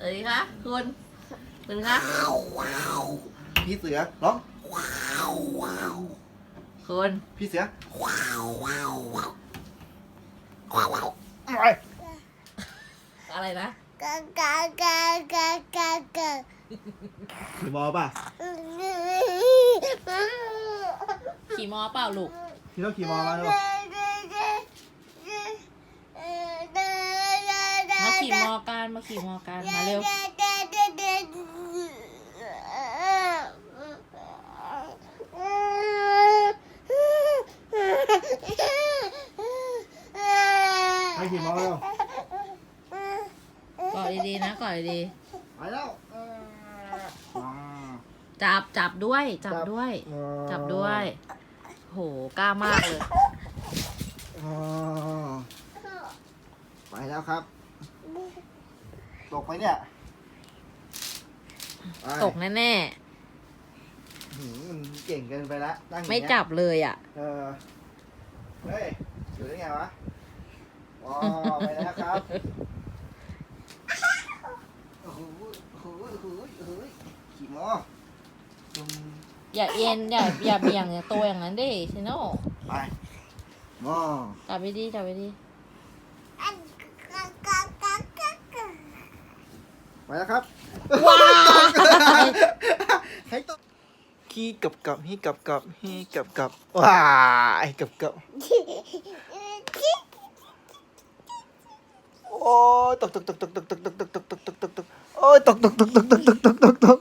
เอ้ยคะคุณคุณคะพี่เสือร้องคุณพี่เสืออะไรนะ ขี่มอป่ะขี่มอเปล่าลูกพี่ต้องขี่มอมาดูมาขี่มอกันมาขี่มอกันมาเร็ว ไปขี่มอเร็ว กอดดีๆนะ กอดดี ไปแล้วอ่าๆจับจับด้วย จับด้วยจับด้วย โหกล้ามากเลย อ่าไปแล้วครับ ตกไปเนี่ยไปตกแน่หืมมันเก่งเกินไปละตั้งอๆ ย่างไม่เงี้ย จับเลยอะ เออเฮ้ย อยู่ได้ไงวะ อ๋อ ไปแล้วครับโอ้โหโอ้โหโอ้โหโอ้โหขี่มออืมอย่าเอ็นอย่าอย่าเบี่ยงอย่าตัวอย่างนั้นดิชิโน่ไปมอจับไปดีจับไปดีไปแล้วครับว้าให้ตกขี้กับกับฮีกับกับฮีกับกับว้ายกับกับโอ้ยตกตกตกตกตกตกตกตกตกตกตกตกตกโอ้ยตกตกตกตกตกตกตกตกตก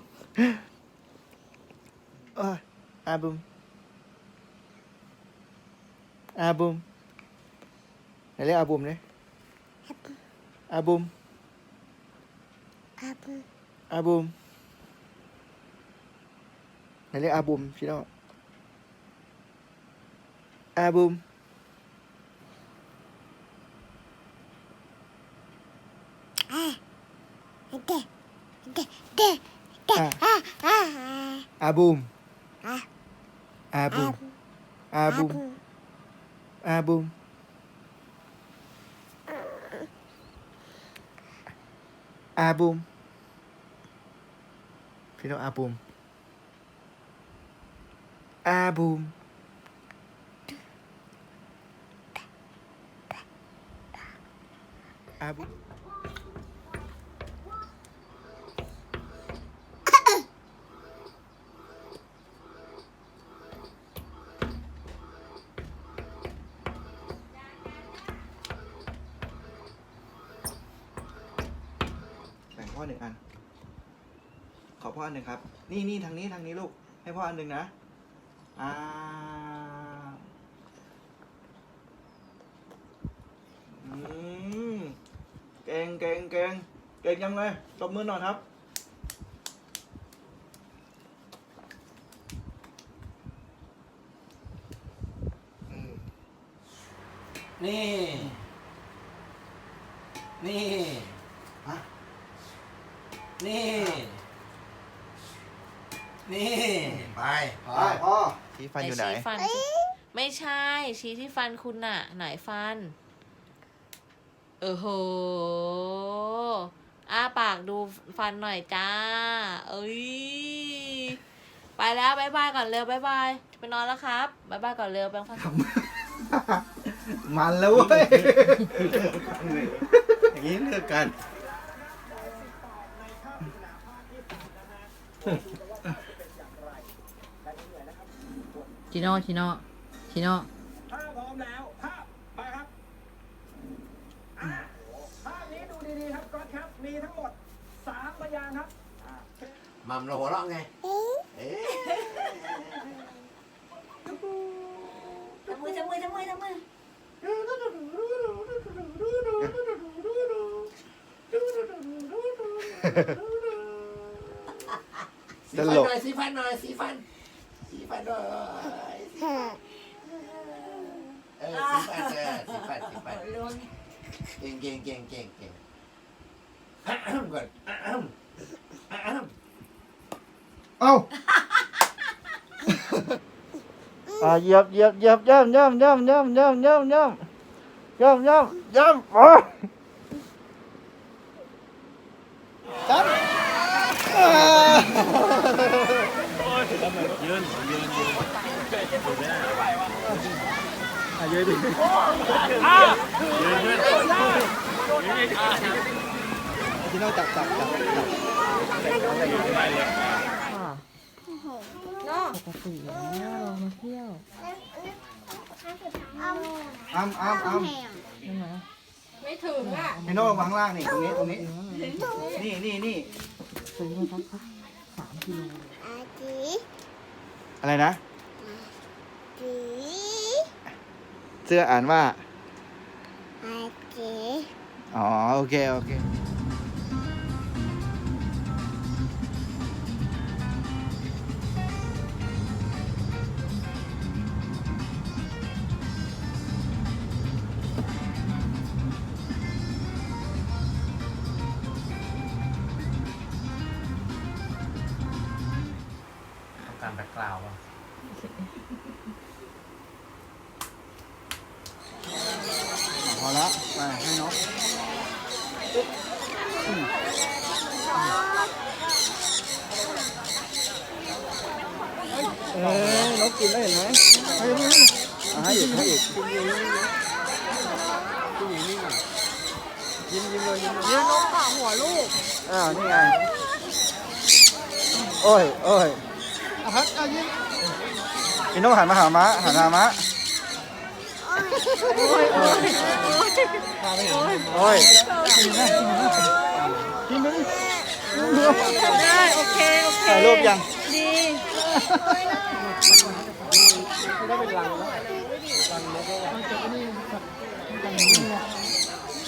โอ้ยอาบุมอาบุมไหนเรียกอาบุมเลยอาบุมอาบุมไหนเรียกอาบุมชิโน่อาบุม Abum. Ah. Abum. Abum. Abum. Abum. Final abum. Abum. Abum. หนึ่งอัน ขอพ่ออันหนึ่งครับ นี่นี่ทางนี้ทางนี้ลูก ให้พ่ออันหนึ่งนะ อ่า อืม เก่งเก่งเก่งเก่งยังไงตบมือหน่อยครับ นี่ นี่ นี่ไปพอไปพ่อที่ฟันอยู่ไหน ชี้ฟันสิไม่ใช่ ชี้ที่ฟันคุณน่ะ ไหนฟัน เออโหอ้าปากดูฟันหน่อยจ้า เอ้ย ไปแล้วบายบายก่อนเร็วบายบายไปนอนแล้วครับบายบายก่อนเร็วแปรงฟัน มันแล้วเว้ย อย่างนี้เลิกกัน ชิโน่ชิโน่ชิโน่ถ้าพร้อมแล้วภาพไปครับอ่าภาพนี้ดูดีๆครับก๊อตครับมีทั้งหมดสามพยางค์ครับอ่ามัมเราหัวเราะไงเอ๊ะจับมือจับมือจับมือจับมือสีตฟันลหกน่อยสีฟันหน่อยสีฟันสีฟันหน่อยเออสีฟัน เออสีฟันสีฟันเก่งเก่งเก่งเก่งเก่งอะอะก่อำโอ้ยจับอ่าอะยืนดิพี่น้องจับจับจับจับเนาะปกติอย่างนี้เรามาเที่ยวอ้ำอ้ำอ้ำไม่ถึงอะพี่โน่วางล่างนี่ตรงนี้ตรงนี้ นี่นี่นี่ซื้อมาสักสักสามกิโลอะไรนะ เสื้ออ่านว่าอ๋อโอเคโอเคการแบ็กกราวด์ พอแล้วไปให้นกอืมเอ้ยน กกินได้วเห็นไหมให้ให้อะให้อีกให้อีกยิ้มยิ้มเลยยิ้มเดี๋ยวนกเกาะหัวลูกอ้าวนี่ไงโอ้ยโอ้ยอะพักอะยิ้มพี่นกหันมาหาม้าหันมาหาม้าโอ้ยโอ้ยโอ้ยโอ้ยกินไหมกินไหมได้โอเคโอเคถ่ายรูปยังดี ได้เป็นรังแล้วรังนกแล้วอะรังนก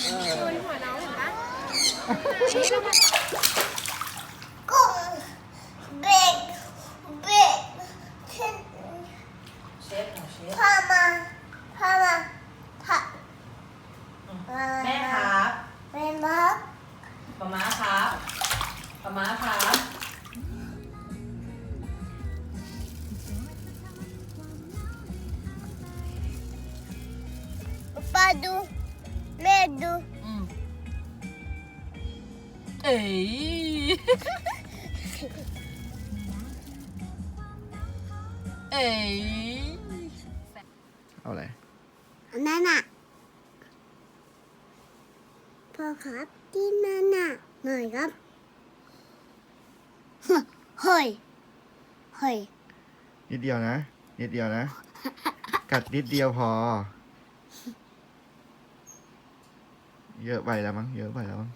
เออ หัวน้องเห็นปะ ป้าดูแม่ดูอืมเอ้ยเอ้ยเอาอะไรนั่นน่ะพ่อครับที่นั่นน่ะหน่อยครับเฮ้ยเฮ้ยนิดเดียวนะ นิดเดียวนะ กัดนิดเดียวพอ เยอะไปแล้วมั้ง เยอะไปแล้วมั้ง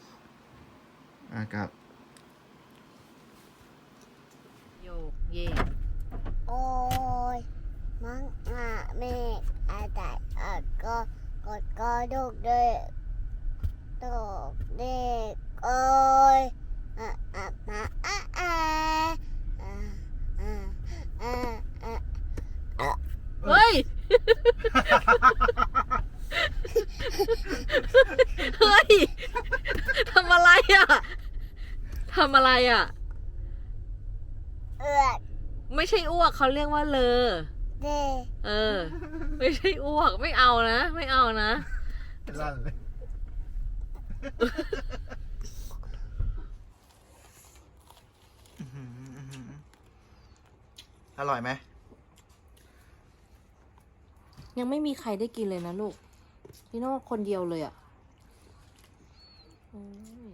อากาศโยกเย่โอ้ยมังอะแม่อะไรอะก็กดก็ดูกเด็กตกเด็กโอ้ยอะอะมาอะอะอะอะอะอะเฮ้ย เฮ้ย ทำอะไรอะ ทำอะไรอะ เอือดไม่ใช่อ้วกเขาเรียกว่าเลอ เด็กเออ ไม่ใช่อ้วกไม่เอานะ ไม่เอานะ ลั่นเลยอร่อยไหมยังไม่มีใครได้กินเลยนะลูกพี่โน่คนเดียวเลยอะโอ้ยอือหือ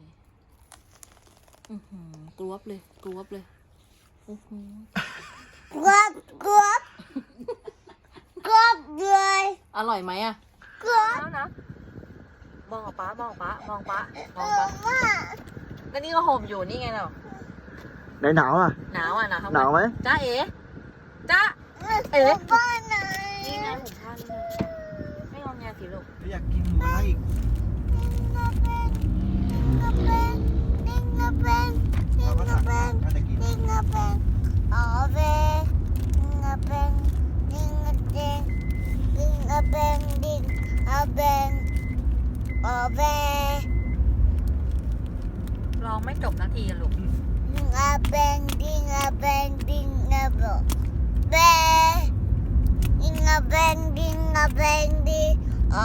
กรวบเลยกรวบเลยโอ้โหกรอบกรอบกรอบเลยอร่อยไหมอะกรอบนะมองป้ามองป้ามองป้ามเอองอป้าว่าก็นี่ก็ห่มอยู่นี่ไงเนาะไหนหนาวอะหนาวอะหนาวทั้งหนาวไหมจ้าเอ๋จ้าเอ๋บ้านไหนนี่ไงถุงผ้านี่ไงไม่งอแงสิลูกอยากกินหมูอะไรอีก อเป็นโอเบร้องไม่จบนาทีลูก ดิอเป็นดิงอเป็นดิงอาโบเบดิอเป็นดิงอเป็นดิอ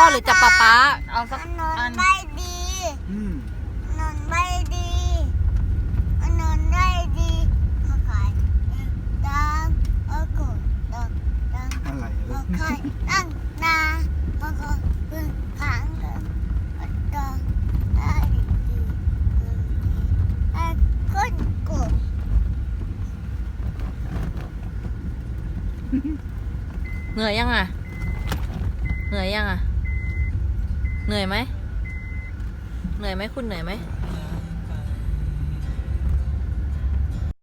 พ่อหรือจะป๊าป๊าเอาสักนออันนไม่ดีอืมนอนไม่ดีนอนไม่ดีพ่อไก่ดังพ่อกุดดังดังอะไรพ่อไก่ดังนาพ่อก็พึ่งขังเดินพ่อดังได้ดีดีได้คนกุดเหนื่อยยังอะ เหนื่อยยังอะ เหนื่อยไหม เหนื่อยไหมคุณเหนื่อยไหม